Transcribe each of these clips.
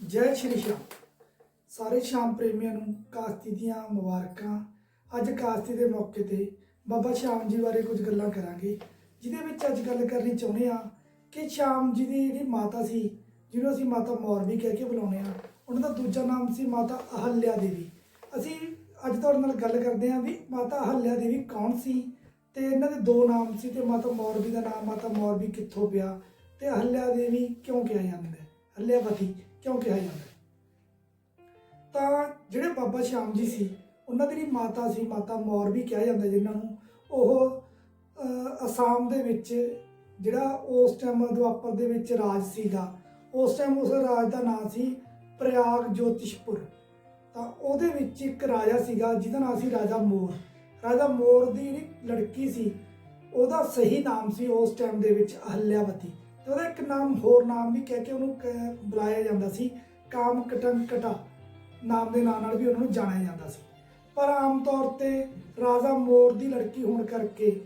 ਜੈ ਸ਼੍ਰੀ ਸ਼ਾਮ। ਸਾਰੇ ਸ਼ਾਮ ਪ੍ਰੇਮੀਆਂ ਨੂੰ ਕਾਸਤੀ ਦੀਆਂ ਮੁਬਾਰਕਾਂ। ਅੱਜ ਕਾਸਤੀ ਦੇ ਮੌਕੇ ਤੇ ਬਾਬਾ ਸ਼ਾਮ ਜੀ ਬਾਰੇ ਕੁਝ ਗੱਲਾਂ ਕਰਾਂਗੇ, ਜਿਹਦੇ ਵਿੱਚ ਅੱਜ ਗੱਲ ਕਰਨੀ ਚਾਹੁੰਦੇ ਆ ਕਿ ਸ਼ਾਮ ਜੀ ਦੀ ਜਿਹੜੀ ਮਾਤਾ ਸੀ, ਜਿਹਨੂੰ ਅਸੀਂ ਮਾਤਾ ਮੌਰਵੀ ਕਹਿ ਕੇ ਬੁਲਾਉਂਦੇ ਆ ਉਹਨਾਂ ਦਾ ਦੂਜਾ ਨਾਮ ਸੀ ਮਾਤਾ ਅਹਲਿਆ ਦੇਵੀ। ਅਸੀਂ ਅੱਜ ਤੁਹਾਡੇ ਨਾਲ ਗੱਲ ਕਰਦੇ ਆ ਵੀ ਮਾਤਾ ਅਹਲਿਆ ਦੇਵੀ ਕੌਣ ਸੀ ਤੇ ਇਹਨਾਂ ਦੇ ਦੋ ਨਾਮ ਸੀ ਤੇ ਮਾਤਾ ਮੌਰਵੀ ਦਾ ਨਾਮ, ਮਾਤਾ ਮੌਰਵੀ ਕਿੱਥੋਂ ਪਿਆ ਤੇ ਅਹਲਿਆ ਦੇਵੀ ਕਿਉਂ ਕਿਹਾ ਜਾਂਦਾ ਹੈ? ਅਹਲਿਆਵਤੀ ਕਿਉਂ ਕਿਹਾ ਜਾਂਦਾ ਤਾਂ ਜਿਹੜੇ ਬਾਬਾ ਸ਼ਾਮ ਜੀ ਸੀ, ਉਹਨਾਂ ਦੀ ਮਾਤਾ ਸੀ, ਮਾਤਾ ਮੌਰਵੀ ਕਿਹਾ ਜਾਂਦਾ ਜਿਨ੍ਹਾਂ ਨੂੰ, ਉਹ ਅਸਾਮ ਦੇ ਵਿੱਚ ਜਿਹੜਾ ਉਸ ਟਾਈਮ ਦੁਆਪਰ ਦੇ ਵਿੱਚ ਰਾਜ ਸੀਗਾ, ਉਸ ਟਾਈਮ ਉਸ ਰਾਜ ਦਾ ਨਾਮ ਸੀ ਪ੍ਰਯਾਗ ਜੋਤਿਸ਼ਪੁਰ। ਤਾਂ ਉਹਦੇ ਵਿੱਚ ਇੱਕ ਰਾਜਾ ਸੀਗਾ, ਜਿਹਦਾ ਨਾਮ ਸੀ ਰਾਜਾ ਮੋਰ। ਰਾਜਾ ਮੋਰ ਦੀ ਜਿਹੜੀ ਲੜਕੀ ਸੀ, ਉਹਦਾ ਸਹੀ ਨਾਮ ਸੀ ਉਸ ਟਾਈਮ ਦੇ ਵਿੱਚ ਅਹਲਿਆਵਤੀ। ਤੇ ਉਹਦਾ ਇੱਕ ਨਾਮ ਹੋਰ ਨਾਮ ਵੀ ਕਹਿ ਕੇ ਉਹਨੂੰ ਕ- ਬੁਲਾਇਆ ਜਾਂਦਾ ਸੀ, ਕਾਮ ਕਟਾ ਨਾਮ ਦੇ ਨਾਂ ਨਾਲ ਵੀ ਉਹਨਾਂ ਨੂੰ ਜਾਣਿਆ ਜਾਂਦਾ ਸੀ। ਪਰ ਆਮ ਤੌਰ ਤੇ ਰਾਜਾ ਮੋਰ ਦੀ ਲੜਕੀ ਹੋਣ ਕਰਕੇ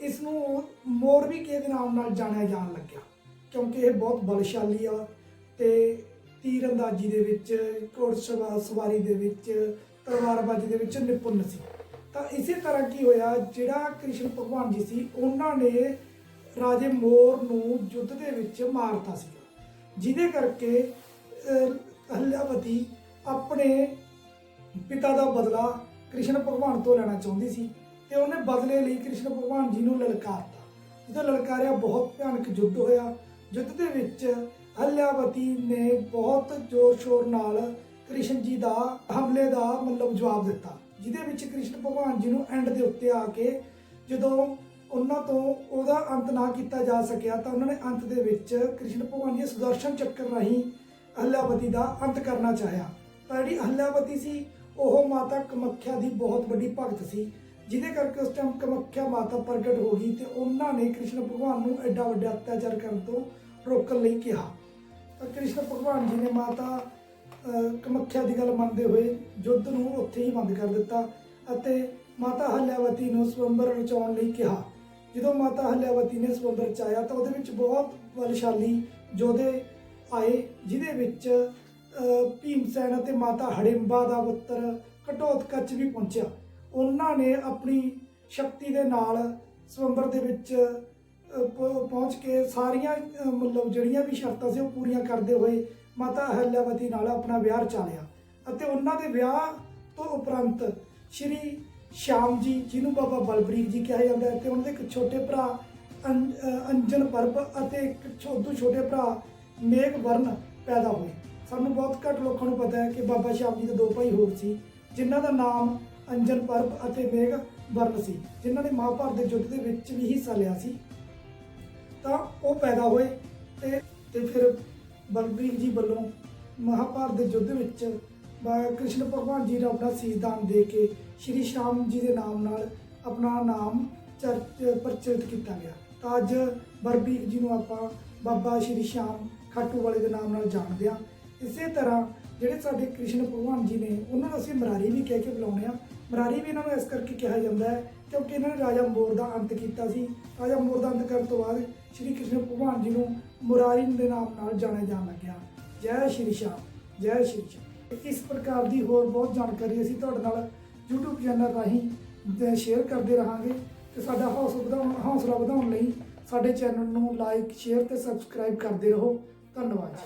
ਇਸ ਨੂੰ ਮੋਰਵੀ ਕੇ ਦੇ ਨਾਮ ਨਾਲ ਜਾਣਿਆ ਜਾਣ ਲੱਗਿਆ। ਕਿਉਂਕਿ ਇਹ ਬਹੁਤ ਬਲਸ਼ਾਲੀ ਆ ਤੇ ਤੀਰ ਅੰਦਾਜ਼ੀ ਦੇ ਵਿੱਚ ਘੋੜਸਵਾ ਸਵਾਰੀ ਦੇ ਵਿੱਚ ਤਲਵਾਰਬਾਜ਼ੀ ਦੇ ਵਿੱਚ ਨਿਪੁੰਨ ਸੀ। ਤਾਂ ਇਸੇ ਤਰ੍ਹਾਂ ਕੀ ਹੋਇਆ, ਜਿਹੜਾ ਕ੍ਰਿਸ਼ਨ ਭਗਵਾਨ ਜੀ ਸੀ, ਉਹਨਾਂ ਨੇ ਰਾਜੇ ਮੋਰ ਨੂੰ ਯੁੱਧ ਦੇ ਵਿੱਚ ਮਾਰਤਾ ਸੀ। ਜਿਹਦੇ ਕਰਕੇ ਅਹ, ਆਪਣੇ ਪਿਤਾ ਦਾ ਬਦਲਾ ਕ੍ਰਿਸ਼ਨ ਭਗਵਾਨ ਤੋਂ ਲੈਣਾ ਚਾਹੁੰਦੀ ਸੀ ਤੇ ਉਹਨੇ ਬਦਲੇ ਲਈ ਕ੍ਰਿਸ਼ਨ ਭਗਵਾਨ ਜੀ ਨੂੰ ਲਲਕਾਰਤਾ। ਜਦੋਂ ਲਲਕਾਰਿਆ ਬਹੁਤ ਭਿਆਨਕ ਯੁੱਧ ਹੋਇਆ। ਯੁੱਧ ਦੇ ਵਿੱਚ ਅਹਲਿਆਵਤੀ ਨੇ ਬਹੁਤ ਜ਼ੋਰ ਸ਼ੋਰ ਨਾਲ ਕ੍ਰਿਸ਼ਨ ਜੀ ਦਾ ਹਮਲੇ ਦਾ ਮਤਲਬ ਜਵਾਬ ਦਿੱਤਾ। ਜਿਹਦੇ ਵਿੱਚ ਕ੍ਰਿਸ਼ਨ ਭਗਵਾਨ ਜੀ ਨੂੰ ਐਂਡ ਦੇ ਉੱਤੇ ਆ ਕੇ ਜਦੋਂ ਉਹਨਾਂ ਤੋਂ ਉਹਦਾ ਅੰਤ ਨਾ ਕੀਤਾ ਜਾ ਸਕਿਆ ਤਾਂ ਉਹਨਾਂ ਨੇ ਅੰਤ ਦੇ ਵਿੱਚ ਕ੍ਰਿਸ਼ਨ ਭਗਵਾਨ ਜੀ ਸੁਦਰਸ਼ਨ ਚੱਕਰ ਰਾਹੀਂ ਅਹਲਿਆਵਤੀ ਦਾ ਅੰਤ ਕਰਨਾ ਚਾਹਿਆ। ਤਾਂ ਜਿਹੜੀ ਅਹਲਿਆਵਤੀ ਸੀ, ਉਹ ਮਾਤਾ ਕਮੱਖਿਆ ਦੀ ਬਹੁਤ ਵੱਡੀ ਭਗਤ ਸੀ। ਜਿਹਦੇ ਕਰਕੇ ਉਸ ਟਾਈਮ ਕਮੱਖਿਆ ਮਾਤਾ ਪ੍ਰਗਟ ਹੋ ਗਈ ਤੇ ਉਹਨਾਂ ਨੇ ਕ੍ਰਿਸ਼ਨ ਭਗਵਾਨ ਨੂੰ ਐਡਾ ਵੱਡਾ ਅਤਿਆਚਾਰ ਕਰਨ ਤੋਂ ਰੋਕਣ ਲਈ ਕਿਹਾ। ਤਾਂ ਕ੍ਰਿਸ਼ਨ ਭਗਵਾਨ ਜੀ ਨੇ ਮਾਤਾ ਕਮਖਿਆ ਦੀ ਗੱਲ ਮੰਨਦੇ ਹੋਏ ਯੁੱਧ ਨੂੰ ਉੱਥੇ ਹੀ ਬੰਦ ਕਰ ਦਿੱਤਾ ਅਤੇ ਮਾਤਾ ਹਲਿਆਵਤੀ ਨੂੰ ਸਵੰਬਰ ਰਚਾਉਣ ਲਈ ਕਿਹਾ। ਜਦੋਂ ਮਾਤਾ ਹਲਿਆਵਤੀ ਨੇ ਸਵੰਬਰ ਰਚਾਇਆ ਤਾਂ ਉਹਦੇ ਵਿੱਚ ਬਹੁਤ ਬਲਸ਼ਾਲੀ ਯੋਧੇ ਆਏ, ਜਿਹਦੇ ਵਿੱਚ ਭੀਮ ਸੈਨ ਅਤੇ ਮਾਤਾ ਹੜਿੰਬਾ ਦਾ ਪੁੱਤਰ ਘਟੋਤਕਚ ਵੀ ਪਹੁੰਚਿਆ। ਉਹਨਾਂ ਨੇ ਆਪਣੀ ਸ਼ਕਤੀ ਦੇ ਨਾਲ ਸਵੰਬਰ ਦੇ ਵਿੱਚ ਪਹੁੰਚ ਕੇ ਸਾਰੀਆਂ ਮਤਲਬ ਜਿਹੜੀਆਂ ਵੀ ਸ਼ਰਤਾਂ ਸੀ ਉਹ ਪੂਰੀਆਂ ਕਰਦੇ ਹੋਏ ਮਾਤਾ ਹਲਿਆਵਤੀ ਨਾਲ ਆਪਣਾ ਵਿਆਹ ਰਚਾ ਲਿਆ। ਅਤੇ ਉਹਨਾਂ ਦੇ ਵਿਆਹ ਤੋਂ ਉਪਰੰਤ ਸ਼੍ਰੀ ਸ਼ਾਮ ਜੀ, ਜਿਹਨੂੰ ਬਾਬਾ ਬਲਬਰੀਕ ਜੀ ਕਿਹਾ ਜਾਂਦਾ ਹੈ ਤੇ ਉਹਨਾਂ ਦੇ ਇੱਕ ਛੋਟੇ ਭਰਾ ਅੰ- ਅੰਜਨ ਪਰਬ ਅਤੇ ਇੱਕ ਛੋਦੂ ਛੋਟੇ ਭਰਾ ਮੇਘ ਵਰਨ ਪੈਦਾ ਹੋਏ। ਸਾਨੂੰ ਬਹੁਤ ਘੱਟ ਲੋਕਾਂ ਨੂੰ ਪਤਾ ਹੈ ਕਿ ਬਾਬਾ ਸ਼ਾਮ ਜੀ ਦੇ ਦੋ ਭਾਈ ਹੋਰ ਸੀ, ਜਿਨ੍ਹਾਂ ਦਾ ਨਾਮ ਅੰਜਨ ਪਰਬ ਅਤੇ ਮੇਘ ਵਰਨ ਸੀ, ਜਿਨ੍ਹਾਂ ਨੇ ਮਹਾਭਾਰਤ ਦੇ ਯੁੱਧ ਦੇ ਵਿੱਚ ਵੀ ਹਿੱਸਾ ਲਿਆ ਸੀ। ਤਾਂ ਉਹ ਪੈਦਾ ਹੋਏ ਤੇ ਤੇ ਫਿਰ ਬਲਬੀਰ ਜੀ ਵੱਲੋਂ ਮਹਾਭਾਰਤ ਦੇ ਯੁੱਧ ਵਿੱਚ ਕ੍ਰਿਸ਼ਨ ਭਗਵਾਨ ਜੀ ਨੂੰ ਆਪਣਾ ਸੀਸਦਾਨ ਦੇ ਕੇ ਸ਼੍ਰੀ ਸ਼ਾਮ ਜੀ ਦੇ ਨਾਮ ਨਾਲ ਆਪਣਾ ਨਾਮ ਚਰਚ ਪ੍ਰਚਲਿਤ ਕੀਤਾ ਗਿਆ। ਤਾਂ ਅੱਜ ਬਲਬੀਰ ਜੀ ਨੂੰ ਆਪਾਂ ਬਾਬਾ ਸ਼੍ਰੀ ਸ਼ਾਮ ਖਾਟੂ ਵਾਲੇ ਦੇ ਨਾਮ ਨਾਲ ਜਾਣਦੇ ਹਾਂ। ਇਸੇ ਤਰ੍ਹਾਂ ਜਿਹੜੇ ਸਾਡੇ ਕ੍ਰਿਸ਼ਨ ਭਗਵਾਨ ਜੀ ਨੇ, ਉਹਨਾਂ ਨੂੰ ਅਸੀਂ ਮਰਾਰੀ ਵੀ ਕਹਿ ਕੇ ਬੁਲਾਉਂਦੇ ਆ ਮਰਾਰੀ ਵੀ ਇਹਨਾਂ ਨੂੰ ਇਸ ਕਰਕੇ ਕਿਹਾ ਜਾਂਦਾ ਹੈ ਕਿਉਂਕਿ ਇਹਨਾਂ ਨੇ ਰਾਜਾ ਮੋਰ ਦਾ ਅੰਤ ਕੀਤਾ ਸੀ। ਰਾਜਾ ਮੋਰ ਦਾ ਅੰਤ ਕਰਨ ਤੋਂ ਬਾਅਦ ਸ਼੍ਰੀ ਕ੍ਰਿਸ਼ਨ ਭਗਵਾਨ ਜੀ ਨੂੰ ਮੁਰਾਰੀ ਦੇ ਨਾਮ ਨਾਲ ਜਾਣਿਆ ਜਾਣ ਲੱਗਿਆ। ਜੈ ਸ਼੍ਰੀ ਸ਼ਾਮ, ਜੈ ਸ਼੍ਰੀ ਸ਼ਾਮ। ਇਸ ਪ੍ਰਕਾਰ ਦੀ ਹੋਰ ਬਹੁਤ ਜਾਣਕਾਰੀ ਅਸੀਂ ਤੁਹਾਡੇ ਨਾਲ YouTube ਚੈਨਲ ਰਾਹੀਂ ਸ਼ੇਅਰ ਕਰਦੇ ਰਹਾਂਗੇ ਤੇ ਸਾਡਾ ਹੌਸਲਾ ਵਧਾਉਣ ਹੌਸਲਾ ਵਧਾਉਣ ਲਈ ਸਾਡੇ ਚੈਨਲ ਨੂੰ ਲਾਈਕ ਸ਼ੇਅਰ ਤੇ ਸਬਸਕ੍ਰਾਈਬ ਕਰਦੇ ਰਹੋ। ਧੰਨਵਾਦ